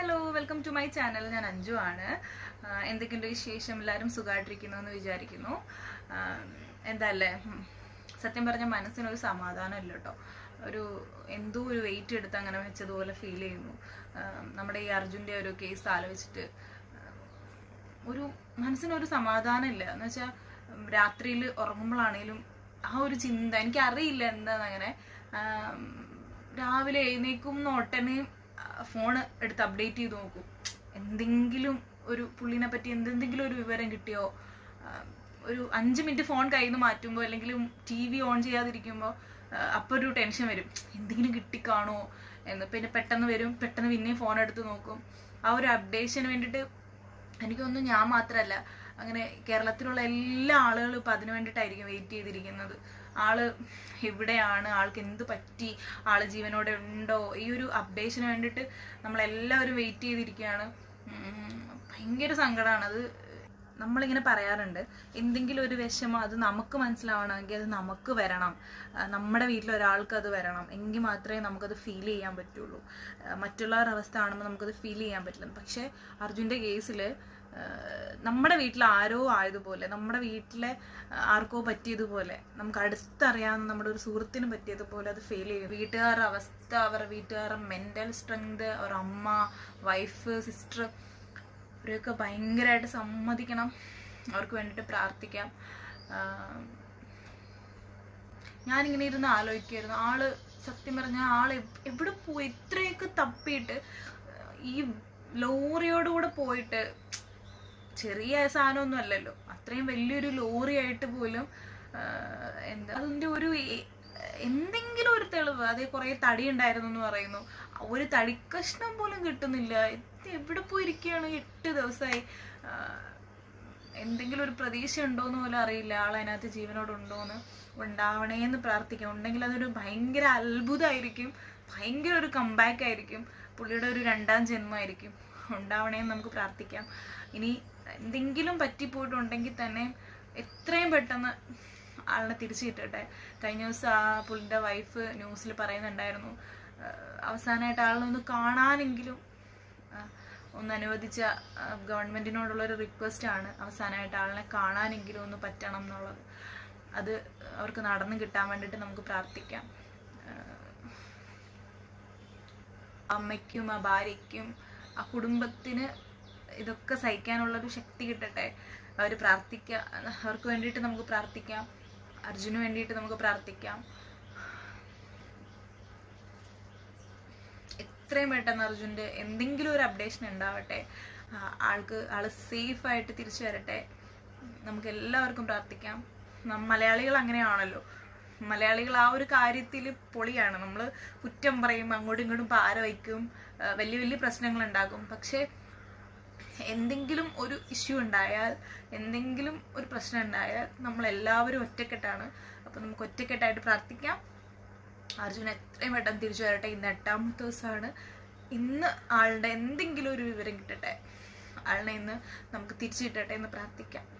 Hello welcome to my channel ഞാൻ അഞ്ജു ആണ്. എന്തൊക്കെയുണ്ട് വിശേഷം? എല്ലാവരും സുഖമായിട്ടിരിക്കുന്നു എന്ന് വിചാരിക്കുന്നു. എന്താ അല്ലേ സത്യം പറഞ്ഞ മനസ്സിനൊരു സമാധാനം ഇല്ല കേട്ടോ. ഒരു എന്തോ ഒരു വെയിറ്റ് എടുത്ത് അങ്ങനെ വെച്ചതുപോലെ ഫീൽ ചെയ്യുന്നു. നമ്മുടെ ഈ അർജുന്റെ ഒരു കേസ് ആലോചിച്ചിട്ട് ഒരു മനസ്സിനൊരു സമാധാനം ഇല്ല എന്ന് വെച്ചാൽ രാത്രിയിൽ ഉറങ്ങുമ്പോഴാണേലും ആ ഒരു ചിന്ത എനിക്കറിയില്ല അങ്ങനെ രാവിലെ എഴുന്നേക്കും ഉടനെ ഫോണ് എടുത്ത് അപ്ഡേറ്റ് ചെയ്ത് നോക്കും. എന്തെങ്കിലും ഒരു പുള്ളിനെ പറ്റി എന്തെങ്കിലും ഒരു വിവരം കിട്ടിയോ? ഒരു അഞ്ച് മിനിറ്റ് ഫോൺ കയ്യിൽ നിന്ന് മാറ്റുമ്പോൾ അല്ലെങ്കിൽ ടി വി ഓൺ ചെയ്യാതിരിക്കുമ്പോൾ അപ്പോൾ ഒരു ടെൻഷൻ വരും. എന്തെങ്കിലും കിട്ടിക്കാണോ എന്ന്. പിന്നെ പെട്ടെന്ന് വരും. പെട്ടെന്ന് പിന്നെയും ഫോൺ എടുത്ത് നോക്കും. ആ ഒരു അപ്ഡേഷന് വേണ്ടിയിട്ട് എനിക്കൊന്നും ഞാൻ മാത്രമല്ല അങ്ങനെ കേരളത്തിലുള്ള എല്ലാ ആളുകളും ഇപ്പം അതിനു വേണ്ടിയിട്ടായിരിക്കും വെയിറ്റ് ചെയ്തിരിക്കുന്നത്. ആൾ എവിടെയാണ് ആൾക്ക് എന്ത് പറ്റി? ആൾ ജീവനോടെ ഉണ്ടോ? ഈ ഒരു അപ്ഡേഷന് വേണ്ടിയിട്ട് നമ്മളെല്ലാവരും വെയിറ്റ് ചെയ്തിരിക്കുകയാണ്. ഭയങ്കര സങ്കടമാണ് അത് നമ്മളിങ്ങനെ പറയാറുണ്ട്. എന്തെങ്കിലും ഒരു വിഷമം അത് നമുക്ക് മനസ്സിലാവണമെങ്കിൽ അത് നമുക്ക് വരണം. നമ്മുടെ വീട്ടിൽ ഒരാൾക്ക് അത് വരണം. എങ്കിൽ മാത്രമേ നമുക്കത് ഫീൽ ചെയ്യാൻ പറ്റുള്ളൂ. മറ്റുള്ളവരുടെ അവസ്ഥ കാണുമ്പോൾ നമുക്കത് ഫീൽ ചെയ്യാൻ പറ്റില്ല. പക്ഷേ അർജുന്റെ കേസിൽ നമ്മുടെ വീട്ടിൽ ആരോ ആയതുപോലെ നമ്മുടെ വീട്ടിലെ ആർക്കോ പറ്റിയതുപോലെ നമുക്ക് അടുത്തറിയാവുന്ന നമ്മുടെ ഒരു സുഹൃത്തിന് പറ്റിയതുപോലെ അത് ഫെയിൽ ചെയ്യും. വീട്ടുകാരുടെ അവസ്ഥ അവരുടെ വീട്ടുകാരുടെ മെന്റൽ സ്ട്രെങ്ത് അവരുടെ അമ്മ വൈഫ് സിസ്റ്റർ ഇവരെയൊക്കെ ഭയങ്കരമായിട്ട് സമ്മതിക്കണം. അവർക്ക് വേണ്ടിയിട്ട് പ്രാർത്ഥിക്കാം. ഞാനിങ്ങനെ ഇരുന്ന് ആലോചിക്കുമായിരുന്നു ആൾ സത്യം പറഞ്ഞാൽ ആൾ എവിടെ പോയി ഇത്രയൊക്കെ തപ്പിയിട്ട് ഈ ലോറിയോടുകൂടെ പോയിട്ട് ചെറിയ സാധനമൊന്നും അല്ലല്ലോ. അത്രയും വലിയൊരു ലോറി ആയിട്ട് പോലും എന്താ അതിന്റെ ഒരു എന്തെങ്കിലും ഒരു തെളിവ് അതേ കുറേ തടി ഉണ്ടായിരുന്നു എന്ന് പറയുന്നു. ഒരു തടിക്കഷ്ണം പോലും കിട്ടുന്നില്ല. എവിടെ പോയിരിക്കുകയാണ്? എട്ട് ദിവസമായി. എന്തെങ്കിലും ഒരു പ്രതീക്ഷ ഉണ്ടോന്ന് പോലും അറിയില്ല. ആൾ അതിനകത്ത് ജീവനോട് ഉണ്ടോന്ന് ഉണ്ടാവണേന്ന് പ്രാർത്ഥിക്കാം ഉണ്ടെങ്കിൽ അതൊരു ഭയങ്കര അത്ഭുതമായിരിക്കും. ഭയങ്കര ഒരു കമ്പാക്ക് ആയിരിക്കും. പുള്ളിയുടെ ഒരു രണ്ടാം ജന്മമായിരിക്കും. ഉണ്ടാവണേന്ന് നമുക്ക് പ്രാർത്ഥിക്കാം. ഇനി എന്തെങ്കിലും പറ്റിപ്പോയിട്ടുണ്ടെങ്കിൽ തന്നെ എത്രയും പെട്ടെന്ന് ആളിനെ തിരിച്ചു കിട്ടട്ടെ. കഴിഞ്ഞ ദിവസം ആ പുള്ളിന്റെ വൈഫ് ന്യൂസിൽ പറയുന്നുണ്ടായിരുന്നു അവസാനമായിട്ട് ആളിനെ ഒന്ന് കാണാനെങ്കിലും ഒന്ന് അനുവദിച്ച ഗവൺമെന്റിനോടുള്ളൊരു റിക്വസ്റ്റാണ് അവസാനമായിട്ട് ആളിനെ കാണാനെങ്കിലും ഒന്ന് പറ്റണം എന്നുള്ളത്. അത് അവർക്ക് നടന്നു കിട്ടാൻ വേണ്ടിയിട്ട് നമുക്ക് പ്രാർത്ഥിക്കാം. അമ്മയ്ക്കും ആ ഭാര്യയ്ക്കും ആ കുടുംബത്തിന് ഇതൊക്കെ സഹിക്കാനുള്ളൊരു ശക്തി കിട്ടട്ടെ. അവർ പ്രാർത്ഥിക്കാം അവർക്ക് വേണ്ടിയിട്ട് നമുക്ക് പ്രാർത്ഥിക്കാം. അർജുന് വേണ്ടിയിട്ട് നമുക്ക് പ്രാർത്ഥിക്കാം. എത്രയും പെട്ടെന്ന് അർജുന്റെ എന്തെങ്കിലും ഒരു അപ്ഡേഷൻ ഉണ്ടാവട്ടെ. ആൾക്ക് ആൾ സേഫ് ആയിട്ട് തിരിച്ചു വരട്ടെ. നമുക്ക് എല്ലാവർക്കും പ്രാർത്ഥിക്കാം. മലയാളികൾ അങ്ങനെയാണല്ലോ. മലയാളികൾ ആ ഒരു കാര്യത്തിൽ പൊളിയാണ്. നമ്മൾ കുറ്റം പറയും അങ്ങോട്ടും ഇങ്ങോട്ടും പാര വയ്ക്കും. വലിയ വലിയ പ്രശ്നങ്ങൾ ഉണ്ടാകും പക്ഷേ എന്തെങ്കിലും ഒരു ഇഷ്യൂ ഉണ്ടായാൽ എന്തെങ്കിലും ഒരു പ്രശ്നം ഉണ്ടായാൽ നമ്മളെല്ലാവരും ഒറ്റക്കെട്ടാണ്. അപ്പം നമുക്ക് ഒറ്റക്കെട്ടായിട്ട് പ്രാർത്ഥിക്കാം. അർജുൻ എത്രയും പെട്ടെന്ന് തിരിച്ചു വരട്ടെ. ഇന്ന് എട്ടാമത്തെ ദിവസമാണ്. ഇന്ന് ആളുടെ എന്തെങ്കിലും ഒരു വിവരം കിട്ടട്ടെ. ആളിനെ ഇന്ന് നമുക്ക് തിരിച്ചു കിട്ടട്ടെ എന്ന് പ്രാർത്ഥിക്കാം.